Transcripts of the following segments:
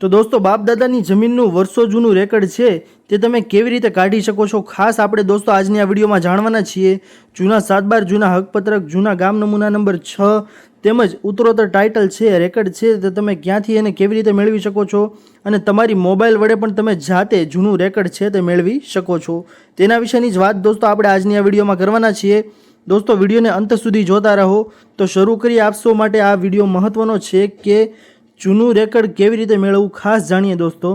તો દોસ્તો બાપ દાદાની જમીનનું વર્ષો જૂનું રેકર્ડ છે, તે તમે કેવી રીતે કાઢી શકો છો? ખાસ આપણે દોસ્તો આજની આ વિડીયોમાં જાણવાના છીએ, જૂના સાત બાર જૂના હકપત્રક, જૂના ગામ નમૂના નંબર છ, તેમજ ઉત્તરોત્તર ટાઇટલ છે, રેકર્ડ છે, તે તમે ક્યાંથી એને કેવી રીતે મેળવી શકો છો? અને તમારી મોબાઈલ વડે પણ તમે જાતે જૂનું રેકર્ડ છે, તે મેળવી શકો છો. તેના વિશેની જ વાત દોસ્તો, આપણે આજની આ વિડીયોમાં કરવાના છીએ. દોસ્તો, વિડીયોને અંત સુધી જોતા રહો. તો શરૂ કરી આપશો માટે આ વીડિયો મહત્ત્વનો છે કે જૂનું રેકર્ડ કેવી રીતે મેળવવું ખાસ જાણીએ દોસ્તો.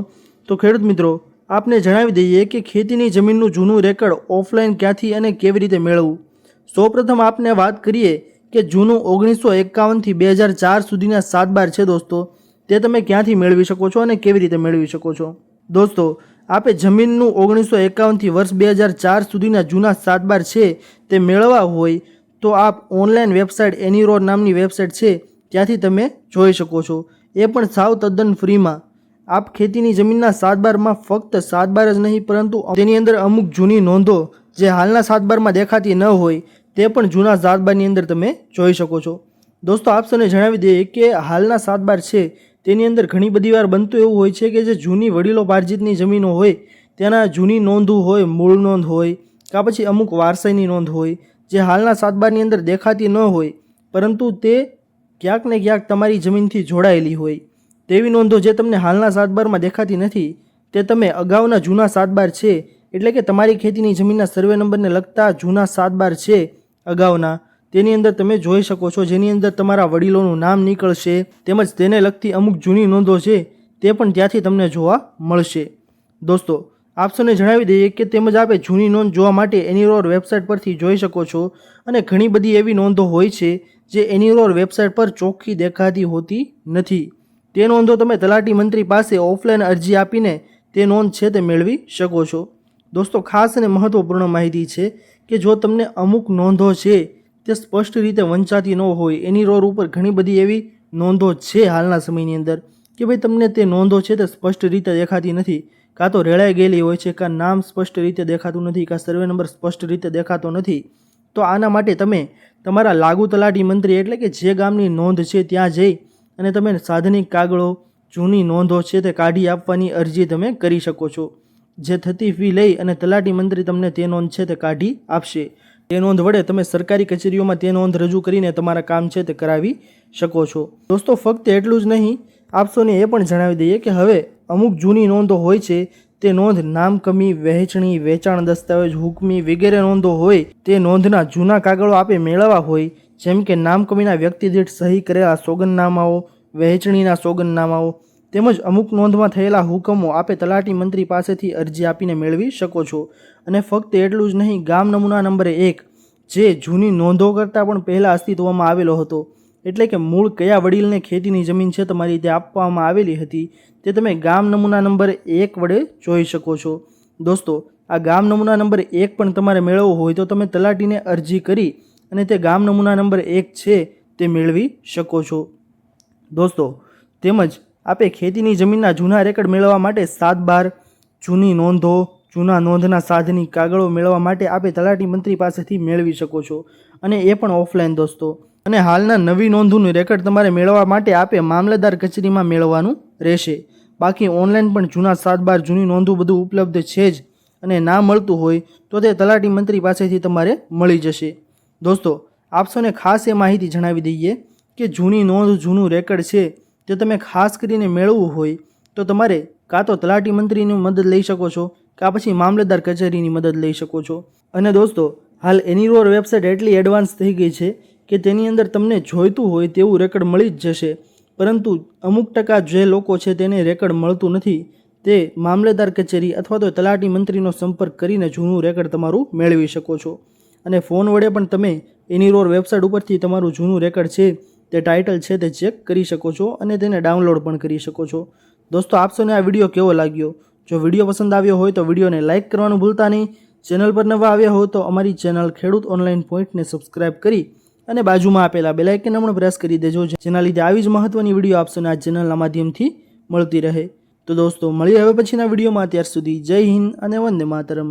તો ખેડૂત મિત્રો, આપને જણાવી દઈએ કે ખેતીની જમીનનું જૂનું રેકર્ડ ઓફલાઈન ક્યાંથી અને કેવી રીતે મેળવવું? સૌપ્રથમ આપને વાત કરીએ કે જૂનું ઓગણીસો એકાવનથી બે હજાર ચાર સુધીના સાત બાર છે દોસ્તો. તે તમે ક્યાંથી મેળવી શકો છો અને કેવી રીતે મેળવી શકો છો? દોસ્તો, આપે જમીનનું ઓગણીસો એકાવનથી વર્ષ બે હજાર ચાર સુધીના જૂના સાત બાર છે તે મેળવવા હોય તો આપ ઓનલાઈન વેબસાઇટ એનીરોર નામની વેબસાઇટ છે ત્યાંથી તમે જોઈ શકો છો. એ પણ સાવ તદ્દન ફ્રીમાં. આપ ખેતીની જમીનના સાતબારમાં ફક્ત સાતબાર જ નહીં, પરંતુ તેની અંદર અમુક જૂની નોંધો જે હાલના સાતબારમાં દેખાતી ન હોય, તે પણ જૂના સાતબારની અંદર તમે જોઈ શકો છો. દોસ્તો, આપ સૌને જણાવી દઈએ કે હાલના સાતબાર છે, તેની અંદર ઘણી બધી વાર બનતું એવું હોય છે કે જે જૂની વડીલો પાર્જિતની જમીનો હોય તેના જૂની નોંધો હોય, મૂળ નોંધ હોય, કાં પછી અમુક વારસાઈની નોંધ હોય, જે હાલના સાતબારની અંદર દેખાતી ન હોય, પરંતુ તે ક્યાંક ને ક્યાંક તમારી જમીનથી જોડાયેલી હોય. તેવી નોંધો જે તમને હાલના સાતબારમાં દેખાતી નથી, તે તમે અગાઉના જૂના સાતબાર છે, એટલે કે તમારી ખેતીની જમીનના સર્વે નંબરને લગતા જૂના સાતબાર છે અગાઉના. તેની અંદર તમે જોઈ શકો છો, જેની અંદર તમારા વડીલોનું નામ નીકળશે, તેમજ તેને લગતી અમુક જૂની નોંધો છે, તે પણ ત્યાંથી તમને જોવા મળશે. દોસ્તો આપસોને જણાવી દઈએ કે તેમજ આપે જૂની નોંધ જોવા માટે એનીરોર વેબસાઇટ પરથી જોઈ શકો છો અને ઘણી બધી એવી નોંધો હોય છે જે એનીરોર વેબસાઇટ પર ચોખ્ખી દેખાતી હોતી નથી. તે નોંધો તમે તલાટી મંત્રી પાસે ઓફલાઈન અરજી આપીને તે નોંધ છે તે મેળવી શકો છો. દોસ્તો, ખાસ અને મહત્ત્વપૂર્ણ માહિતી છે કે જો તમને અમુક નોંધો છે તે સ્પષ્ટ રીતે વંચાતી ન હોય એની રોર ઉપર ઘણી બધી એવી નોંધો છે હાલના સમયની અંદર. કે ભાઈ તમને તે નોંધો છે તે સ્પષ્ટ રીતે દેખાતી નથી. કાં તો રેળાઈ ગયેલી હોય છે, કાં નામ સ્પષ્ટ રીતે દેખાતું નથી, કાં સર્વે નંબર સ્પષ્ટ રીતે દેખાતો નથી. તો આના માટે તમે તમારા લાગુ તલાટી મંત્રી એટલે કે જે ગામની નોંધ છે ત્યાં જઈ અને તમે સાધનિક કાગળો, જૂની નોંધો છે તે કાઢી આપવાની અરજી તમે કરી શકો છો. જે થતી ફી લઈ અને તલાટી મંત્રી તમને તે નોંધ છે તે કાઢી આપશે. તે નોંધ વડે તમે સરકારી કચેરીઓમાં તે નોંધ રજૂ કરીને તમારા કામ છે તે કરાવી શકો છો. દોસ્તો, ફક્ત એટલું જ નહીં આપસોને એ પણ જણાવી દઈએ કે હવે અમુક જૂની નોંધો હોય છે, તે નોંધ નામ કમી વહેંચણી, વેચાણ દસ્તાવેજ, હુકમી વગેરે નોંધો હોય, તે નોંધના જૂના કાગળો આપે મેળવવા હોય, જેમ કે નામ કમીના વ્યક્તિ દીઠ સહી કરેલા સોગંદનામાઓ, વહેંચણીના સોગંદનામાઓ, તેમજ અમુક નોંધમાં થયેલા હુકમો આપે તલાટી મંત્રી પાસેથી અરજી આપીને મેળવી શકો છો. અને ફક્ત એટલું જ નહીં, ગામ નમૂના નંબરે એક, જે જૂની નોંધો કરતાં પણ પહેલાં અસ્તિત્વમાં આવેલો હતો. એટલે કે મૂળ કયા વડીલને ખેતીની જમીન છે તમારી તે આપવામાં આવેલી હતી તે તમે ગામ નમૂના નંબર એક વડે જોઈ શકો છો. દોસ્તો, આ ગામ નમૂના નંબર એક પણ તમારે મેળવવો હોય તો તમે તલાટીને અરજી કરી અને તે ગામ નમૂના નંબર એક છે તે મેળવી શકો છો. દોસ્તો, તેમજ આપે ખેતીની જમીનના જૂના રેકર્ડ મેળવવા માટે સાત બાર, જૂની નોંધો, જૂના નોંધના સાધની કાગળો મેળવવા માટે આપે તલાટી મંત્રી પાસેથી મેળવી શકો છો. અને એ પણ ઓફલાઈન, દોસ્તો. અને હાલના નવી નોંધોનું રેકર્ડ તમારે મેળવવા માટે આપે મામલતદાર કચેરીમાં મેળવવાનું રહેશે. બાકી ઓનલાઈન પણ જૂના સાત બાર જૂની નોંધો બધું ઉપલબ્ધ છે જ અને ના મળતું હોય તો તે તલાટી મંત્રી પાસેથી તમારે મળી જશે. દોસ્તો આપશોને ખાસ એ માહિતી જણાવી દઈએ કે જૂની નોંધ, જૂનું રેકર્ડ છે તે તમે ખાસ કરીને મેળવવું હોય તો તમારે કાં તો તલાટી મંત્રીની મદદ લઈ શકો છો, કાં પછી મામલતદાર કચેરીની મદદ લઈ શકો છો. અને દોસ્તો, હાલ એનીરોર વેબસાઇટ એટલી એડવાન્સ થઈ ગઈ છે કે તેની અંદર તમને જોઈતું હોય તેવું રેકર્ડ મળી જ જશે. પરંતુ અમુક ટકા જે લોકો છે તેને રેકર્ડ મળતું નથી. તે મામલેદાર કચેરી અથવા તો તલાટી મંત્રીનો સંપર્ક કરીને જૂનું રેકર્ડ તમારું મેળવી શકો છો. અને ફોન વડે પણ તમે એનીરોર વેબસાઇટ ઉપરથી તમારું જૂનું રેકર્ડ છે તે ટાઇટલ છે તે ચેક કરી શકો છો અને તેને ડાઉનલોડ પણ કરી શકો છો. દોસ્તો આપશોને આ વીડિયો કેવો લાગ્યો? જો વીડિયો પસંદ આવ્યો હોય તો વિડીયોને લાઇક કરવાનું ભૂલતા નહીં. ચેનલ પર નવા આવ્યા હોય તો અમારી ચેનલ ખેડૂત ઓનલાઈન પોઈન્ટને સબસ્ક્રાઇબ કરી અને બાજુમાં આપેલા બેલાઇકન પણ પ્રેસ કરી દેજો. જેના લીધે આવી જ મહત્ત્વની વીડિયો આપશોને આ ચેનલના માધ્યમથી મળતી રહે. તો દોસ્તો, મળીએ હવે પછીના વિડીયોમાં ત્યાર સુધી જય હિન્દ અને વંદે માતરમ.